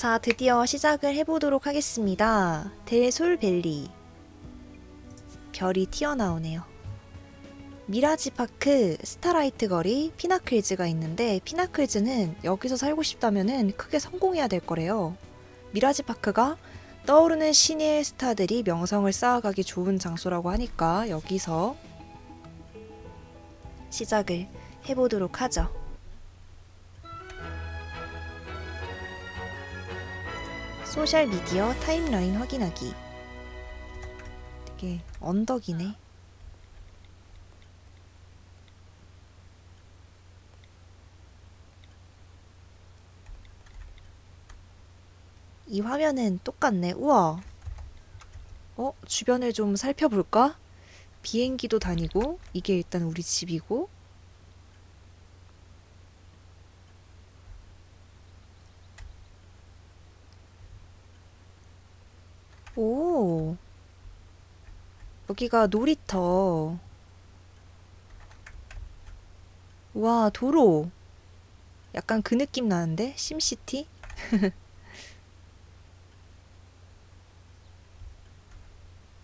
자, 드디어 시작을 해보도록 하겠습니다. 델솔밸리. 별이 튀어나오네요. 미라지 파크, 스타라이트 거리, 피나클즈가 있는데 피나클즈는 여기서 살고 싶다면은 크게 성공해야 될 거래요. 미라지 파크가 떠오르는 신의 스타들이 명성을 쌓아가기 좋은 장소라고 하니까 여기서 시작을 해보도록 하죠. 소셜 미디어 타임라인 확인하기. 되게 언덕이네. 이 화면은 똑같네. 우와. 어, 주변을 좀 살펴볼까? 비행기도 다니고, 이게 일단 우리 집이고, 오. 여기가 놀이터. 와, 도로. 약간 그 느낌 나는데? 심시티?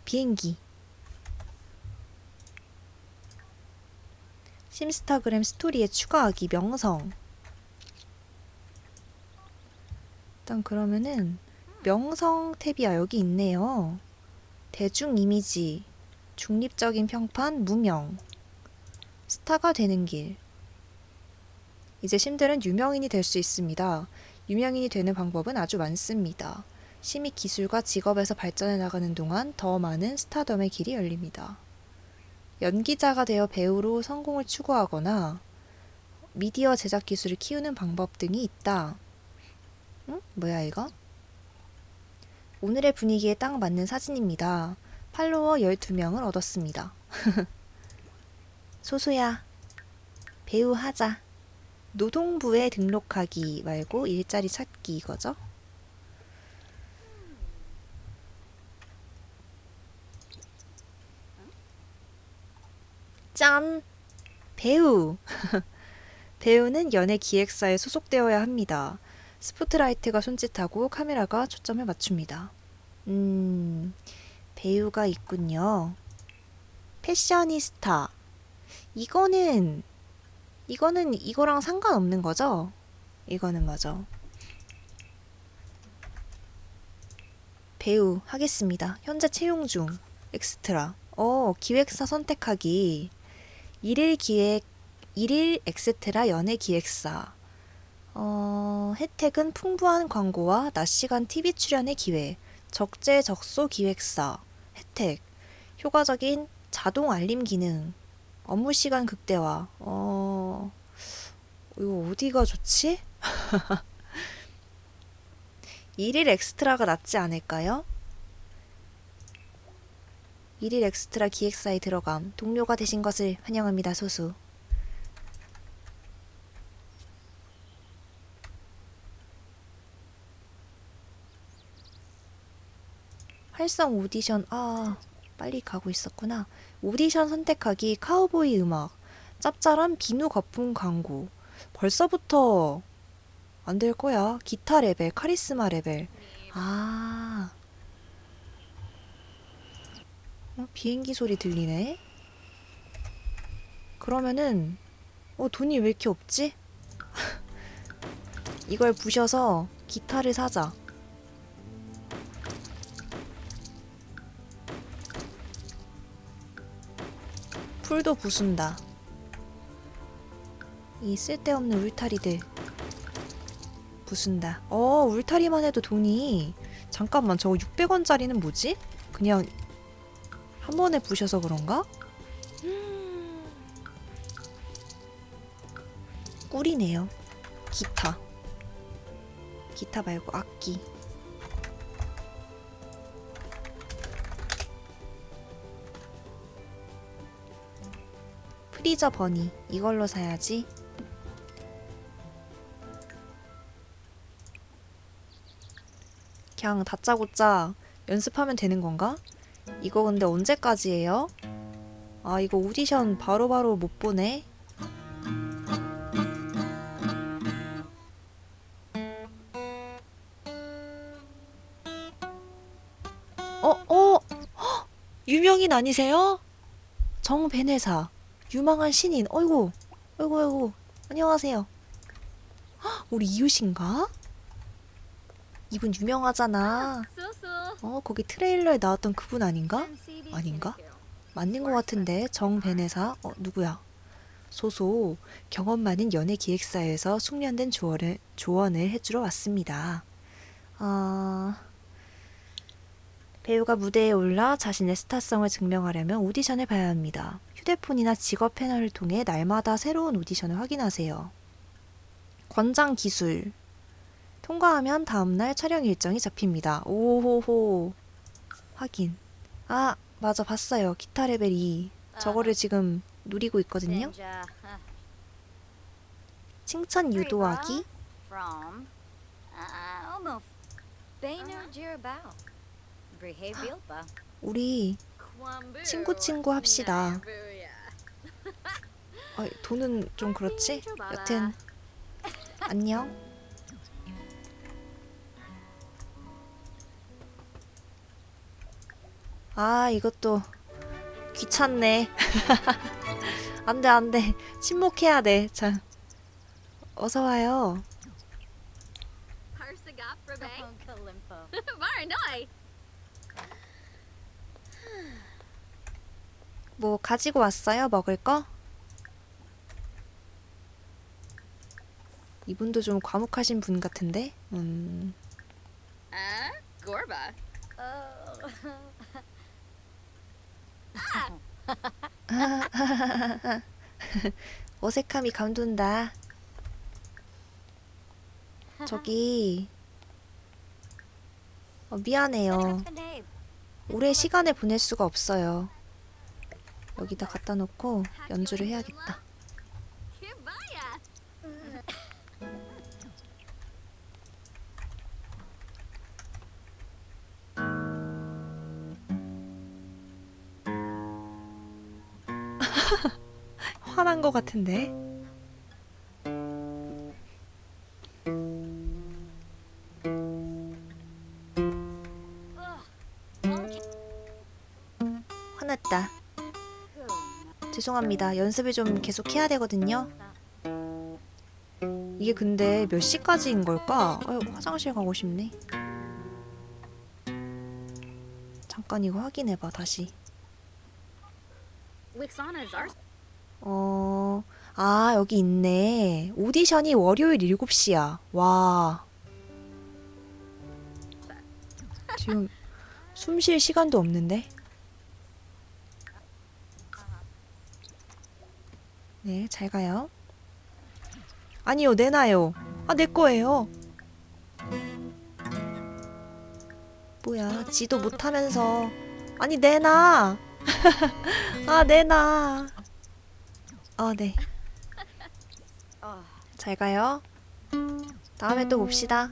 비행기. 심스타그램 스토리에 추가하기 명성. 일단 그러면은 명성 탭이야 여기 있네요. 대중 이미지, 중립적인 평판, 무명, 스타가 되는 길. 이제 심들은 유명인이 될 수 있습니다. 유명인이 되는 방법은 아주 많습니다. 심의 기술과 직업에서 발전해 나가는 동안 더 많은 스타덤의 길이 열립니다. 연기자가 되어 배우로 성공을 추구하거나 미디어 제작 기술을 키우는 방법 등이 있다. 응? 뭐야 이거? 오늘의 분위기에 딱 맞는 사진입니다. 팔로워 12명을 얻었습니다. 소소야, 배우 하자. 노동부에 등록하기 말고 일자리 찾기 이거죠? 짠! 배우! 배우는 연예 기획사에 소속되어야 합니다. 스포트라이트가 손짓하고 카메라가 초점을 맞춥니다. 음, 배우가 있군요. 패셔니스타. 이거는, 이거는 이거랑 상관없는 거죠? 이거는 맞아. 배우 하겠습니다. 현재 채용 중. 엑스트라. 어, 기획사 선택하기. 일일 기획, 일일 엑스트라 연예 기획사. 어, 혜택은 풍부한 광고와 낮 시간 TV 출연의 기회, 적재적소 기획사, 혜택, 효과적인 자동 알림 기능, 업무 시간 극대화. 어, 이거 어디가 좋지? 일일 엑스트라가 낫지 않을까요? 일일 엑스트라 기획사에 들어감, 동료가 되신 것을 환영합니다, 소수. 활성 오디션 아 빨리 가고 있었구나. 오디션 선택하기 카우보이 음악 짭짤한 비누 거품 광고. 벌써부터 안 될 거야. 기타 레벨 카리스마 레벨. 아. 어, 비행기 소리 들리네. 그러면은 어 돈이 왜 이렇게 없지? 이걸 부셔서 기타를 사자 풀도 부순다. 이 쓸데없는 울타리들 부순다. 어, 울타리만 해도 돈이 잠깐만 저거 600원짜리는 뭐지? 그냥 한 번에 부셔서 그런가? 음... 꿀이네요. 기타. 기타 말고 악기. 프리저 버니 이걸로 사야지. 그냥 다짜고짜 연습하면 되는 건가? 이거 근데 언제까지예요? 아 이거 오디션 바로바로 못 보네. 어, 어, 허! 유명인 아니세요? 정배네사 유망한 신인. 어이구. 어이구 어이구. 안녕하세요. 헉, 우리 이웃인가? 이분 유명하잖아. 어, 거기 트레일러에 나왔던 그분 아닌가? 아닌가? 맞는 것 같은데 정 베네사. 어, 누구야? 소소 경험 많은 연예 기획사에서 숙련된 조언을 조언을 해주러 왔습니다. 아 배우가 무대에 올라 자신의 스타성을 증명하려면 오디션을 봐야 합니다. 휴대폰이나 직업 패널을 통해 날마다 새로운 오디션을 확인하세요. 권장 기술 통과하면 다음날 촬영 일정이 잡힙니다. 오호호 확인. 아 맞아 봤어요. 기타 레벨 2 저거를 지금 누리고 있거든요. 칭찬 유도하기 uh. Brihevilpa. 우리 친구 친구 합시다. 아, 돈은 좀 그렇지? 여튼 안녕. 아 이것도 귀찮네. 안돼 안돼 침묵해야 돼. 자 어서 와요. 뭐 가지고 왔어요 먹을 거? 이분도 좀 과묵하신 분 같은데. 음. Uh, Gorba. 어색함이 감돈다. 저기 어, 미안해요. 오래 시간을 보낼 수가 없어요. 여기다 갖다 놓고 연주를 해야겠다. 화난 것 같은데. 화났다. 죄송합니다. 연습을 좀 계속 해야 되거든요. 이게 근데 몇 시까지인 걸까? 아유, 화장실 가고 싶네. 잠깐 이거 확인해봐, 다시. 어, 아, 여기 있네. 오디션이 월요일 7시야. 와. 지금 숨 쉴 시간도 없는데? 네, 잘 가요. 아니요, 내놔요. 아, 내 거예요. 뭐야, 지도 못하면서. 아니, 내놔. 아, 내놔. 어, 네. 잘 가요. 다음에 또 봅시다.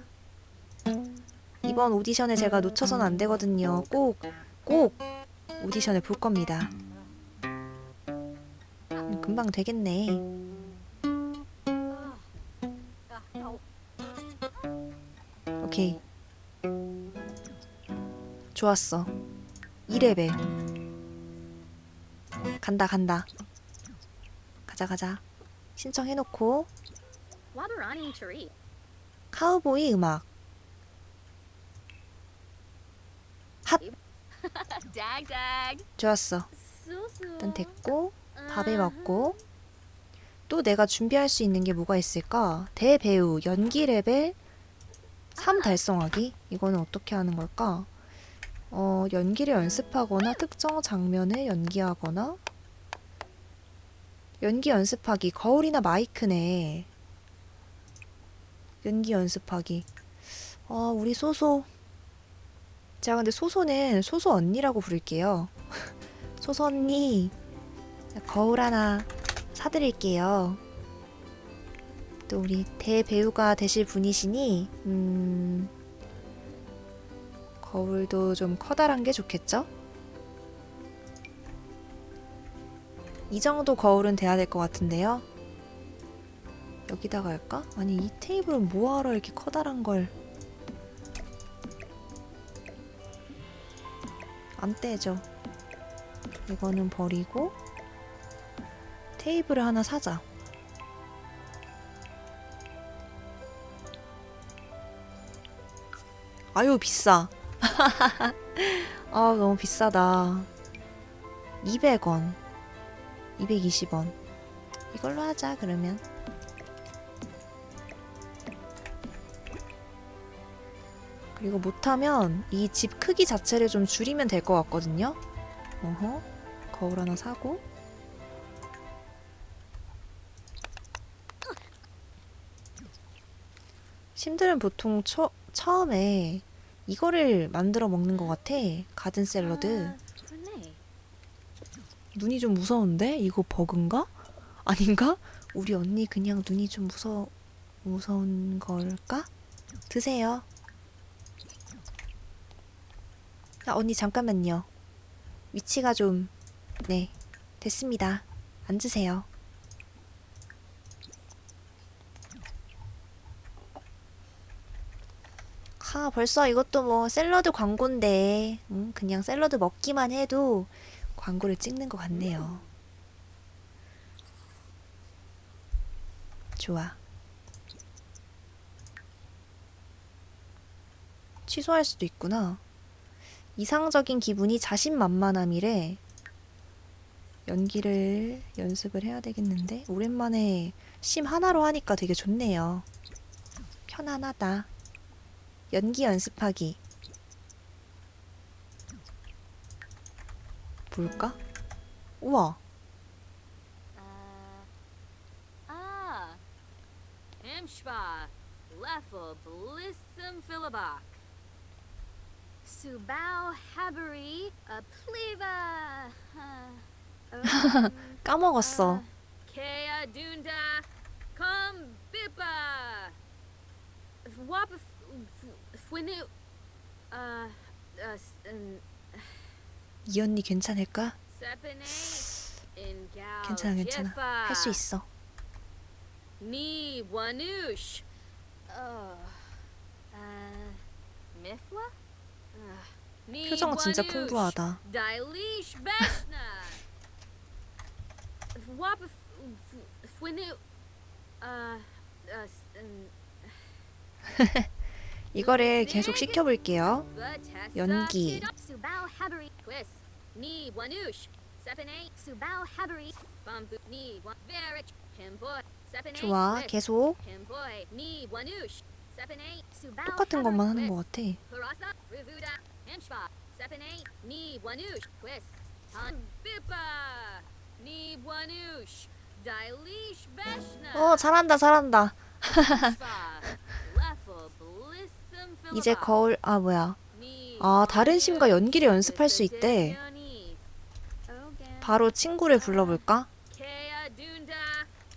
이번 오디션에 제가 놓쳐선 안 되거든요. 꼭, 꼭 오디션을 볼 겁니다. 음, 금방 되겠네. 오케이. 좋았어. 2레벨. 간다, 간다. 가자, 가자. 신청해놓고. 카우보이 음악. Dag. 좋았어. 일단 됐고 밥을 먹고 또 내가 준비할 수 있는 게 뭐가 있을까? 대배우 연기 레벨 3 달성하기? 이거는 어떻게 하는 걸까? 어, 연기를 연습하거나 특정 장면을 연기하거나 연기 연습하기. 거울이나 마이크네. 연기 연습하기. 아 우리 소소. 제가 근데 소소는 소소 언니라고 부를게요. 소소 언니. 거울 하나 사드릴게요. 또 우리 대배우가 되실 분이시니 음 거울도 좀 커다란 게 좋겠죠? 이 정도 거울은 돼야 될 것 같은데요. 여기다가 할까? 아니 이 테이블은 뭐하러 이렇게 커다란 걸 안 떼죠. 이거는 버리고 테이블을 하나 사자. 아유 비싸. 아 너무 비싸다. 200원. 220원. 이걸로 하자 그러면. 그리고 못하면 이 집 크기 자체를 좀 줄이면 될 것 같거든요. 어허. 거울 하나 사고. 심들은 보통 처, 처음에 이거를 만들어 먹는 것 같아. 가든 샐러드. 눈이 좀 무서운데? 이거 버그인가? 아닌가? 우리 언니 그냥 눈이 좀 무서 무서운 걸까? 드세요. 아, 언니 잠깐만요. 위치가 좀 네. 됐습니다. 앉으세요. 하, 벌써 이것도 뭐 샐러드 광고인데, 음, 그냥 샐러드 먹기만 해도 광고를 찍는 것 같네요. 좋아. 취소할 수도 있구나. 이상적인 기분이 자신만만함이래. 연기를 연습을 해야 되겠는데 오랜만에 심 하나로 하니까 되게 좋네요. 편안하다. 연기 연습하기. 볼까? 우와, Uh, ah. Blissum philibak. Subao haberi a pliva. Uh, um, 까먹었어. Come bipa. Wap fwinu. Uh, uh, um, 이 언니 괜찮을까? 괜찮아, 괜찮아. 할 수 있어. Uh, uh? Uh, ni 표정은 진짜. 풍부하다. 이거를 계속 시켜볼게요. 연기. 좋아. 계속 똑같은. 것만 하는. 것 같아. 어, 잘한다, 잘한다. 이제 거울, 아, 뭐야. 아, 다른 심과 연기를 연습할 수 있대. 바로 친구를 불러볼까?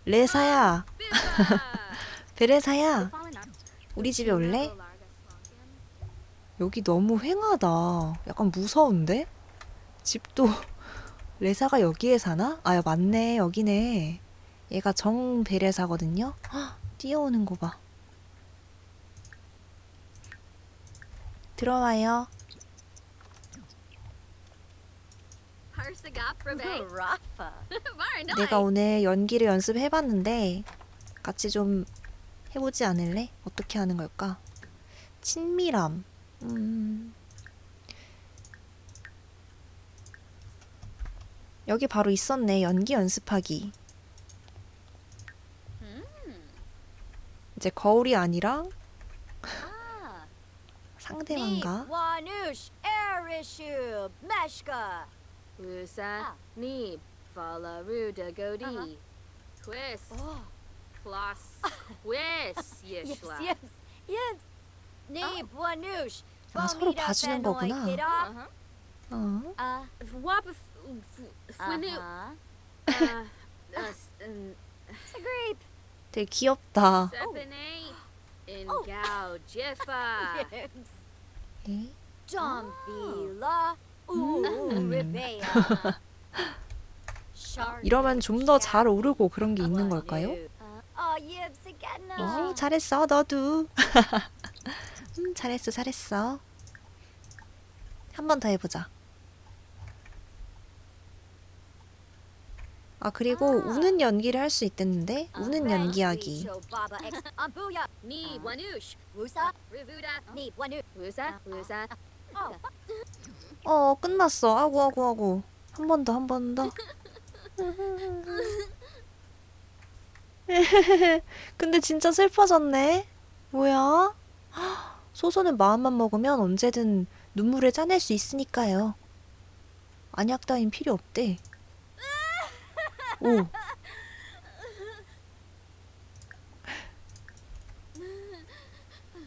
레사야. 베레사야, 우리 집에 올래? 여기 너무 횡하다. 약간 무서운데? 집도 레사가 여기에 사나? 아, 맞네. 여기네. 얘가 정 베레사거든요. 헉, 뛰어오는 거 봐. 들어와요. 내가 오늘 연기를 연습해봤는데 같이 좀 해보지 않을래? 어떻게 하는 걸까? 친밀함. 음. 여기 바로 있었네. 연기 연습하기. 이제 거울이 아니라. 상대방과 Wanush, Erishub, Meshka. Lusa, Ah. Neeb, Fala Ruda Godi, Uh-huh. Twist, Oh. Kloss, Quiz, Yes, Yishla. yes, yes. Neeb, Wanush. 아, 서로 봐주는 거구나. Uh-huh. 어. Uh, Wap Fwinu, uh-huh. uh, uh, um, Agreed. 되게 귀엽다. Sepene, in Oh. Gao Jiffa. 네. Mm. Rivea. Shark. 이러면 좀 더 잘 오르고 그런 게 있는 걸까요? Uh, oh. 어, 잘했어, 너도. 음, 잘했어, 잘했어. 한 번 더 해보자. 아 그리고 우는 연기를 할 수 있댔는데 우는 연기하기. Wanu. Wusa. Wusa. Oh. 어 끝났어. 아구 아구 아구. 한 번 더 한 번 더. 근데 진짜 슬퍼졌네. 뭐야? 소소는 마음만 먹으면 언제든 눈물을 짜낼 수 있으니까요. 안약 따윈 필요 없대. 오.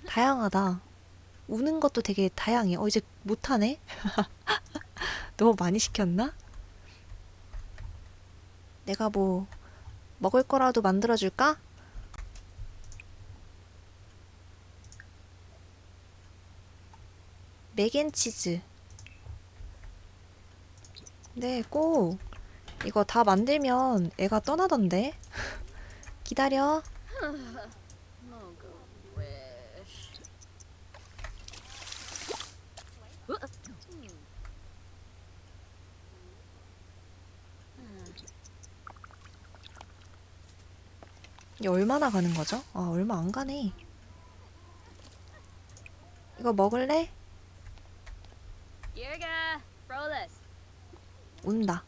다양하다. 우는 것도 되게 다양해. 어, 이제 못하네? 너무 많이 시켰나? 내가 뭐, 먹을 거라도 만들어줄까? 맥앤치즈. 네, 꼭. 이거 다 만들면 애가 떠나던데? 기다려. 이게 얼마나 가는 거죠? 아, 얼마 안 가네. 이거 먹을래? 운다.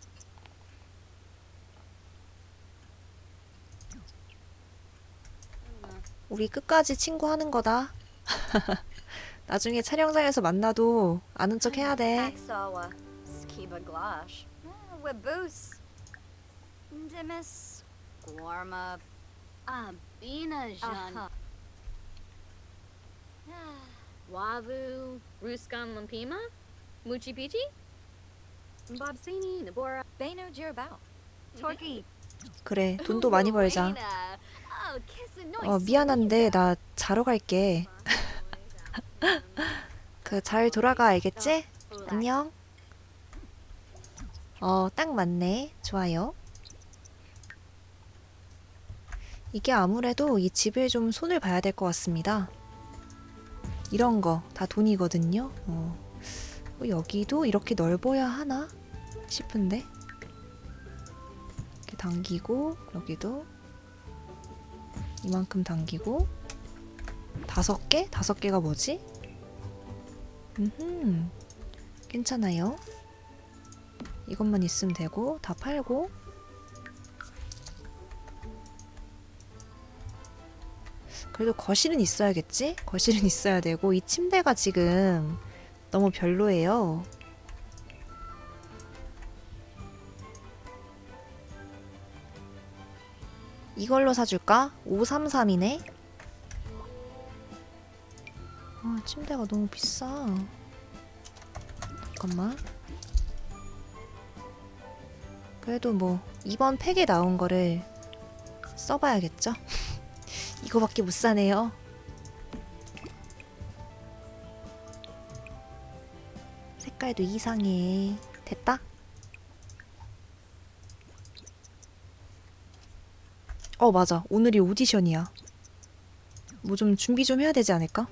우리 끝까지 친구 하는 거다. 나중에 촬영장에서 만나도 아는 척 해야 돼. Ah. Ruskan Lampima. Muchi Pichi. Bobsini. Nabora. Beno Jirbao. Torki. 그래, 돈도 많이 벌자. 어, 미안한데 나 자러 갈게. 그 잘 돌아가 알겠지? 안녕. 어, 딱 맞네. 좋아요. 이게 아무래도 이 집에 좀 손을 봐야 될 것 같습니다. 이런 거 다 돈이거든요. 어. 어, 여기도 이렇게 넓어야 하나 싶은데. 이렇게 당기고 여기도 이만큼 당기고 다섯 개? 다섯 개가 뭐지? 음, 괜찮아요. 이것만 있으면 되고 다 팔고 그래도 거실은 있어야겠지? 거실은 있어야 되고 이 침대가 지금 너무 별로예요. 이걸로 사줄까? 533이네? 아, 침대가 너무 비싸. 잠깐만. 그래도 뭐, 이번 팩에 나온 거를 써봐야겠죠? 이거밖에 못 사네요. 색깔도 이상해. 됐다? 어, 맞아. 오늘이 오디션이야. 뭐 좀 준비 좀 해야 되지 않을까?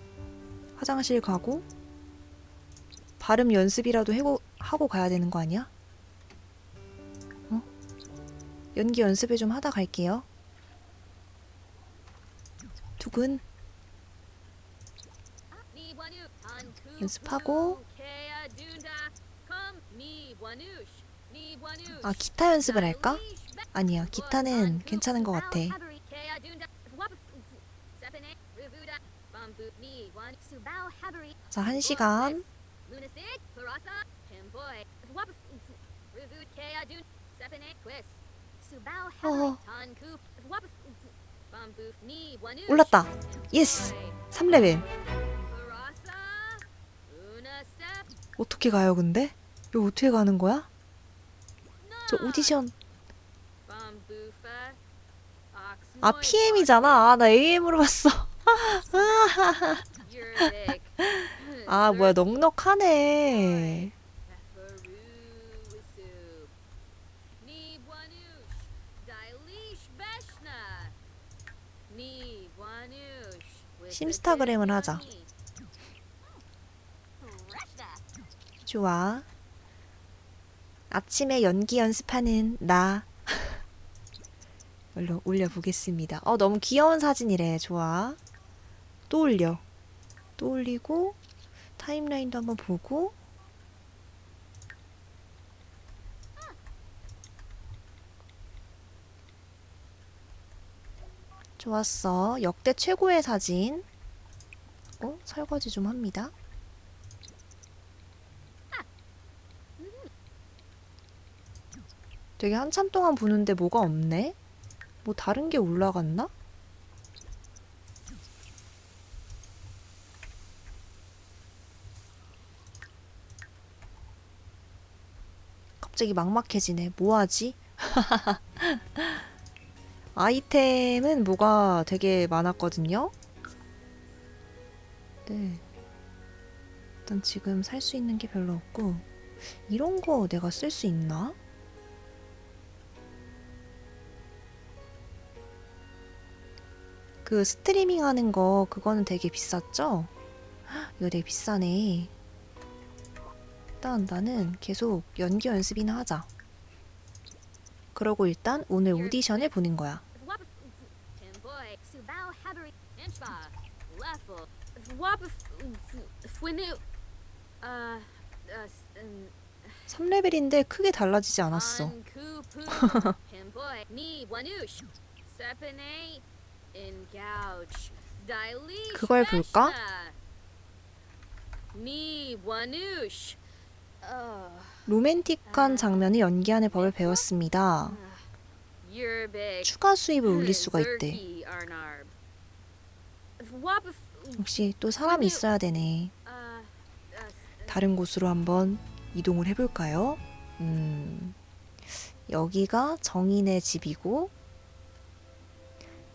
화장실 가고, 발음 연습이라도 해고, 하고 가야 되는 거 아니야? 어? 연기 연습을 좀 하다 갈게요. 두근. 연습하고. 아, 기타 연습을 할까? 아니야, 기타는 괜찮은 것 같아. 자, 한 시간. 어. 올랐다. 예스! 3레벨. 어떻게 가요, 근데? 이거 어떻게 가는 거야? 저 오디션. 아, PM이잖아. 아, 나 AM으로 봤어. 아, 뭐야, 넉넉하네. 심스타그램을 하자. 좋아. 아침에 연기 연습하는 나. 올려, 올려보겠습니다. 어, 너무 귀여운 사진이래. 좋아. 또 올려. 또 올리고, 타임라인도 한번 보고, 좋았어. 역대 최고의 사진. 어? 설거지 좀 합니다. 되게 한참 동안 보는데 뭐가 없네? 뭐 다른 게 올라갔나? 갑자기 막막해지네. 뭐 하지? 아이템은 뭐가 되게 많았거든요. 네. 일단 지금 살 수 있는 게 별로 없고 이런 거 내가 쓸 수 있나? 그 스트리밍 하는 거 그거는 되게 비쌌죠? 헉, 이거 되게 비싸네. 일단 나는 계속 연기 연습이나 하자. 그러고 일단 오늘 오디션을 보는 거야. Wap Timboy Subao Habari Inchba Leffel Wap Fwinu Uh uh 3레벨인데 크게 달라지지 않았어. 그걸 볼까? Uh 로맨틱한 장면을 연기하는 법을 배웠습니다. 추가 수입을 올릴 수가 있대. 역시 또 사람이 있어야 되네. Uh 다른 곳으로 한번 이동을 해볼까요? 음, 여기가 정인의 집이고,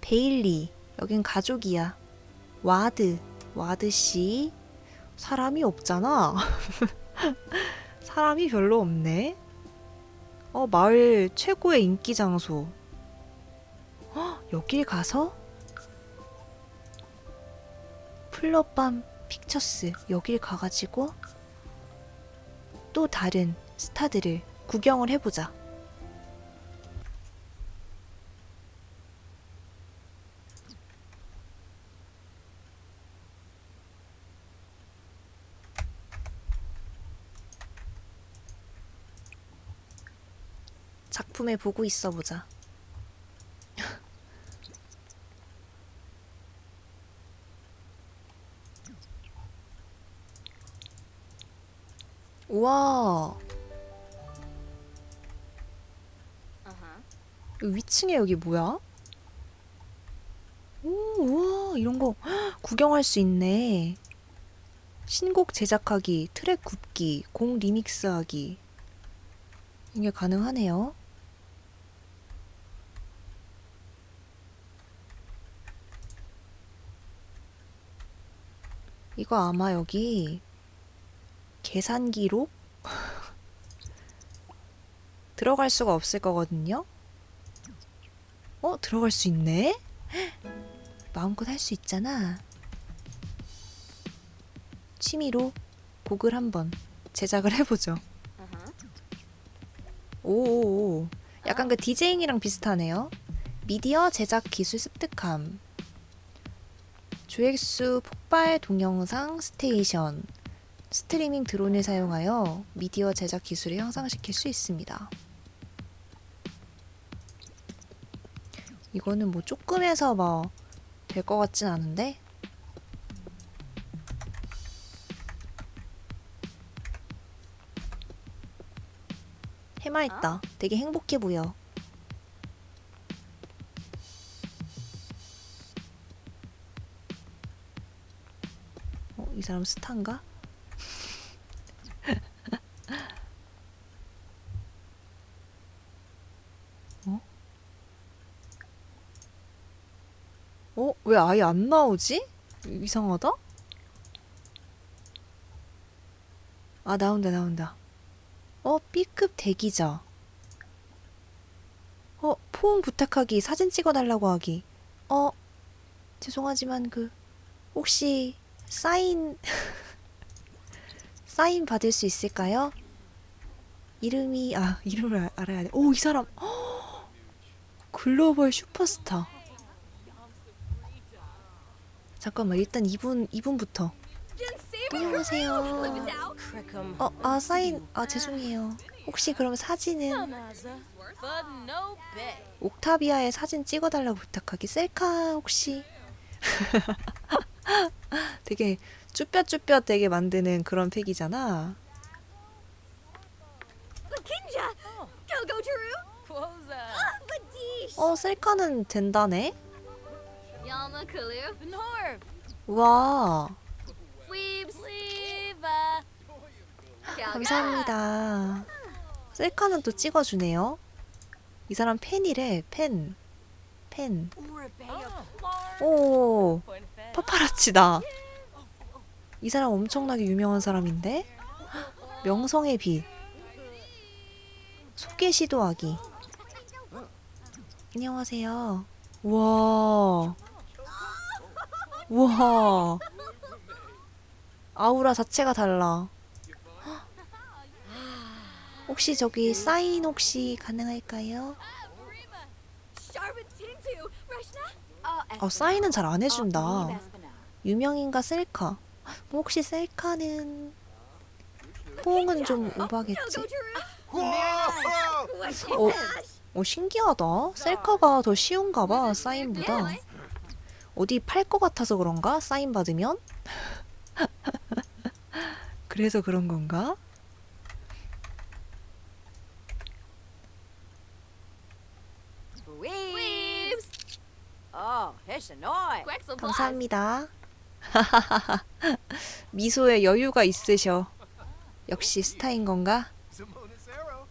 베일리, 여긴 가족이야. 와드, 와드 씨. 사람이 없잖아. 사람이 별로 없네. 어, 마을 최고의 인기 장소. 헉, 여길 가서? 플러밤 픽처스 여길 가가지고 또 다른 스타들을 구경을 해보자. 작품을 보고 있어 보자. 우와. 위층에 여기 뭐야? 오, 우와, 이런 거 헉, 구경할 수 있네. 신곡 제작하기, 트랙 굽기, 곡 리믹스하기. 이게 가능하네요. 이거 아마 여기 계산기로 들어갈 수가 없을 거거든요. 어, 들어갈 수 있네? 마음껏 할 수 있잖아. 취미로 곡을 한번 제작을 해보죠. Uh-huh. 오, 약간 그 디제잉이랑 비슷하네요. 미디어 제작 기술 습득함. 조회수 폭발 동영상 스테이션. 스트리밍 드론을 사용하여 미디어 제작 기술을 향상시킬 수 있습니다. 이거는 뭐 조금 해서 뭐 될 것 같진 않은데? 해맑다. 되게 행복해 보여. 사람 스타인가? 어? 어? 왜 아예 안 나오지? 이상하다? 아, 나온다, 나온다. 어, B급 대기자. 어, 포옹 부탁하기, 사진 찍어달라고 하기. 어, 죄송하지만 그, 혹시 사인, 사인 받을 수 있을까요? 이름이, 아, 이름을 알- 알아야 돼. 오, 이 사람. 헉, 글로벌 슈퍼스타. 잠깐만 일단 이분 이분부터. 안녕하세요. 어, 아 사인 아 죄송해요. 혹시 그럼 사진은 옥타비아의 사진 찍어달라고 부탁하기 셀카 혹시 되게 쭈뼛쭈뼛 되게 만드는 그런 팩이잖아. Taru! Badish! 어 셀카는 된다네. Yalma Kulu! 와 Weebs! Weeba! 감사합니다. 셀카는 또 찍어주네요. 이 사람 팬이래 팬 팬. 오. 파파라치다. 이 사람 엄청나게 유명한 사람인데? 명성의 빛 소개 시도하기. 안녕하세요. 와. 와. 아우라 자체가 달라. 혹시 저기 사인 혹시 가능할까요? 어 사인은 잘 안 해준다 유명인가 셀카 뭐 혹시 셀카는 호응은 좀 오바겠지? 어, 어 신기하다. 셀카가 더 쉬운가 봐 사인보다. 어디 팔 것 같아서 그런가? 사인 받으면? 그래서 그런 건가? 감사합니다. 미소에 여유가 있으셔. 역시 스타인 건가?